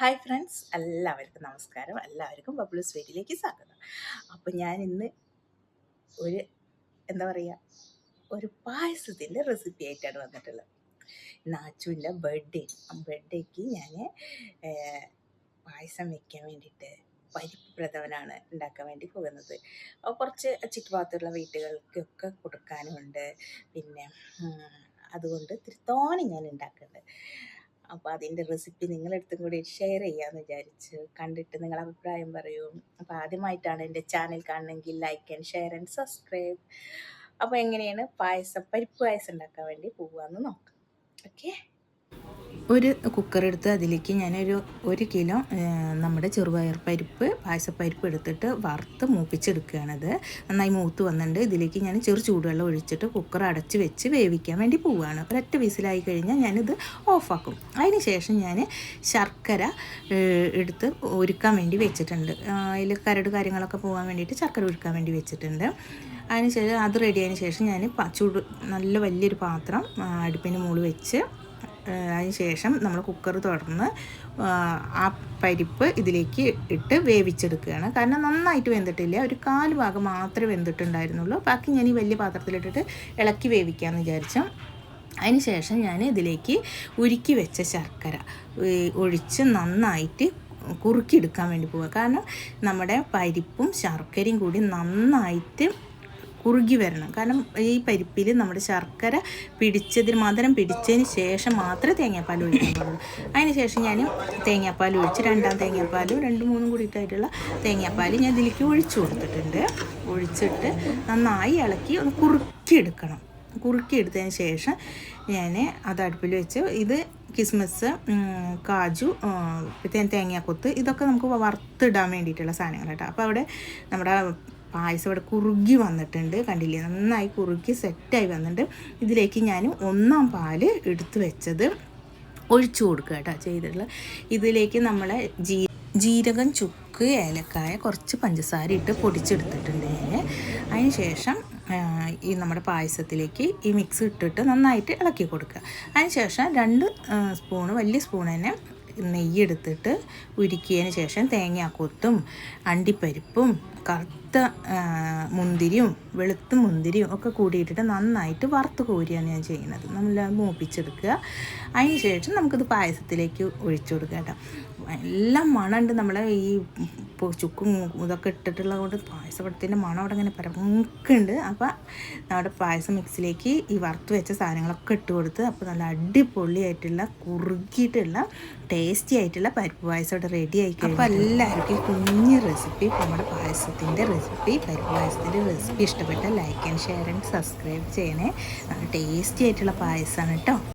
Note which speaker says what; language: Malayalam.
Speaker 1: Hi friends. എല്ലാവർക്കും നമസ്കാരം. എല്ലാവർക്കും ബബ്ലു സ്വീറ്റിലേക്ക് സ്വാഗതം. അപ്പം ഞാൻ ഇന്ന് ഒരു എന്താ പറയുക ഒരു പായസത്തിന്റെ റെസിപ്പി ആയിട്ടാണ് വന്നിട്ടുള്ളത്. നാച്ചുവിന്റെ ബർത്ത്ഡേ ബർത്ത്ഡേക്ക് ഞാൻ പായസം വെക്കാൻ വേണ്ടിയിട്ട് പരിപ്പ് പ്രഥമനാണ് ഉണ്ടാക്കാൻ വേണ്ടി പോകുന്നത്. അപ്പോൾ കുറച്ച് ചുറ്റുഭാഗത്തുള്ള വീട്ടുകൾക്കൊക്കെ കൊടുക്കാനുമുണ്ട് പിന്നെ അതുകൊണ്ട് തിരുത്തോനെ ഞാൻ ഉണ്ടാക്കുന്നുണ്ട്. അപ്പോൾ അതിന്റെ റെസിപ്പി നിങ്ങളെടുത്തും കൂടി ഷെയർ ചെയ്യാമെന്ന് വിചാരിച്ച് കണ്ടിട്ട് നിങ്ങൾ അഭിപ്രായം പറയൂ. അപ്പോൾ ആദ്യമായിട്ടാണ് എന്റെ ചാനൽ കാണണമെങ്കിൽ like and share and subscribe അപ്പോൾ എങ്ങനെയാണ് പായസം പരിപ്പ് പായസം ഉണ്ടാക്കാൻ വേണ്ടി പോവാന്ന് നോക്കാം. ഓക്കെ ഒരു കുക്കർ എടുത്ത് അതിലേക്ക് ഞാനൊരു ഒരു കിലോ നമ്മുടെ ചെറുപയർ പരിപ്പ് പായസപ്പരിപ്പ് എടുത്തിട്ട് വറുത്ത് മൂപ്പിച്ചെടുക്കുകയാണത്. നന്നായി മൂത്ത് വന്നിട്ടുണ്ട്. ഇതിലേക്ക് ഞാൻ ചെറു ചൂടുവെള്ളം ഒഴിച്ചിട്ട് കുക്കർ അടച്ച് വെച്ച് വേവിക്കാൻ വേണ്ടി പോവുകയാണ്. ഒരൊറ്റ വിസിലായി കഴിഞ്ഞാൽ ഞാനിത് ഓഫാക്കും അതിന് ശേഷം ഞാൻ ശർക്കര എടുത്ത് ഒരുക്കാൻ വേണ്ടി വെച്ചിട്ടുണ്ട്. അതിൽ കരട് കാര്യങ്ങളൊക്കെ പോകാൻ വേണ്ടിയിട്ട് ശർക്കര ഒരുക്കാൻ വേണ്ടി വെച്ചിട്ടുണ്ട്. അതിന് ശേഷം അത് റെഡി ആയതിനു ശേഷം ഞാൻ ചൂട് നല്ല വലിയൊരു പാത്രം അടുപ്പിന് മുകളിൽ വെച്ച് ശേഷം നമ്മൾ കുക്കർ തുറന്ന് ആ, പരിപ്പ് ഇതിലേക്ക് ഇട്ട് വേവിച്ചെടുക്കുകയാണ്. കാരണം നന്നായിട്ട് വെന്തിട്ടില്ല. ഒരു കാൽ ഭാഗം മാത്രമേ വെന്തിട്ടുണ്ടായിരുന്നുള്ളൂ. ബാക്കി ഞാൻ ഈ വലിയ പാത്രത്തിലിട്ടിട്ട് ഇളക്കി വേവിക്കാമെന്ന് വിചാരിച്ചു. അതിന് ശേഷം ഞാൻ ഇതിലേക്ക് ഉരുക്കി വെച്ച ശർക്കര ഒഴിച്ച് നന്നായിട്ട് കുറുക്കിയെടുക്കാൻ വേണ്ടി പോവുക. കാരണം നമ്മുടെ പരിപ്പും ശർക്കരയും കൂടി നന്നായിട്ട് കുറുകി വരണം. കാരണം ഈ പരിപ്പിൽ നമ്മുടെ ശർക്കര പിടിച്ചതിന് മധുരം പിടിച്ചതിന് ശേഷം മാത്രമേ തേങ്ങാപ്പാൽ ഒഴിക്കാൻ പാടുള്ളൂ. അതിന് ശേഷം ഞാൻ തേങ്ങാപ്പാൽ ഒഴിച്ച് രണ്ടാം തേങ്ങാപ്പാലും രണ്ട് മൂന്നും കൂടിയിട്ടായിട്ടുള്ള തേങ്ങാപ്പാൽ ഞാൻ ഇതിലേക്ക് ഒഴിച്ചു കൊടുത്തിട്ടുണ്ട്. ഒഴിച്ചിട്ട് നന്നായി ഇളക്കി ഒന്ന് കുറുക്കിയെടുക്കണം. കുറുക്കിയെടുത്തതിന് ശേഷം ഞാൻ അത് അടുപ്പിൽ വെച്ച് ഇത് കിസ്മസ് കാജു തേങ്ങാക്കൊത്ത് ഇതൊക്കെ നമുക്ക് വറുത്തിടാൻ വേണ്ടിയിട്ടുള്ള സാധനങ്ങൾ കേട്ടോ അപ്പോൾ അവിടെ നമ്മുടെ പായസം ഇവിടെ കുറുകി വന്നിട്ടുണ്ട്. കണ്ടില്ലേ? നന്നായി കുറുക്കി സെറ്റായി വന്നിട്ടുണ്ട്. ഇതിലേക്ക് ഞാൻ ഒന്നാം പാൽ എടുത്തു വെച്ചത് ഒഴിച്ചു കൊടുക്കുക കേട്ടോ ചെയ്തിട്ടുള്ള ഇതിലേക്ക് നമ്മളെ ജീ ജീരകം ചുക്ക് ഏലക്കായ കുറച്ച് പഞ്ചസാര ഇട്ട് പൊടിച്ചെടുത്തിട്ടുണ്ട് ഞാൻ അതിന് ശേഷം ഈ നമ്മുടെ പായസത്തിലേക്ക് ഈ മിക്സ് ഇട്ടിട്ട് നന്നായിട്ട് ഇളക്കി കൊടുക്കുക. അതിന് ശേഷം രണ്ട് സ്പൂണ് വലിയ സ്പൂൺ തന്നെ നെയ്യ് എടുത്തിട്ട് ഉരുക്കിയതിന് ശേഷം തേങ്ങാക്കൊത്തും അണ്ടിപ്പരിപ്പും കറുത്ത മുന്തിരിയും വെളുത്ത മുന്തിരിയും ഒക്കെ കൂടിയിട്ടിട്ട് നന്നായിട്ട് വറുത്ത് കോരിയാണ് ഞാൻ ചെയ്യുന്നത്. നമ്മൾ മൂപ്പിച്ചെടുക്കുക. അതിന് ശേഷം നമുക്കിത് പായസത്തിലേക്ക് ഒഴിച്ചു കൊടുക്കുക കേട്ടോ. എല്ലാം മണമുണ്ട് നമ്മളെ ഈ ചുക്കും ഇതൊക്കെ ഇട്ടിട്ടുള്ളത് കൊണ്ട് പായസപ്പഴത്തിന്റെ മണം അവിടെ ഇങ്ങനെ പരമുക്കുണ്ട് അപ്പോൾ നമ്മുടെ പായസം മിക്സിലേക്ക് ഈ വറുത്ത് വെച്ച സാധനങ്ങളൊക്കെ ഇട്ട് കൊടുത്ത് അപ്പോൾ നല്ല അടിപൊളിയായിട്ടുള്ള കുറുകിയിട്ടുള്ള ടേസ്റ്റി ആയിട്ടുള്ള പരിപ്പ് പായസം ഇവിടെ റെഡി ആയി അപ്പോൾ എല്ലാവർക്കും കുഞ്ഞ് റെസിപ്പി നമ്മുടെ പായസത്തിന്റെ റെസിപ്പി പരിപ്പ് പായസത്തിന്റെ റെസിപ്പി ഇഷ്ടപ്പെട്ട like and share and subscribe ചെയ്യണേ. നല്ല ടേസ്റ്റി ആയിട്ടുള്ള പായസമാണ് കേട്ടോ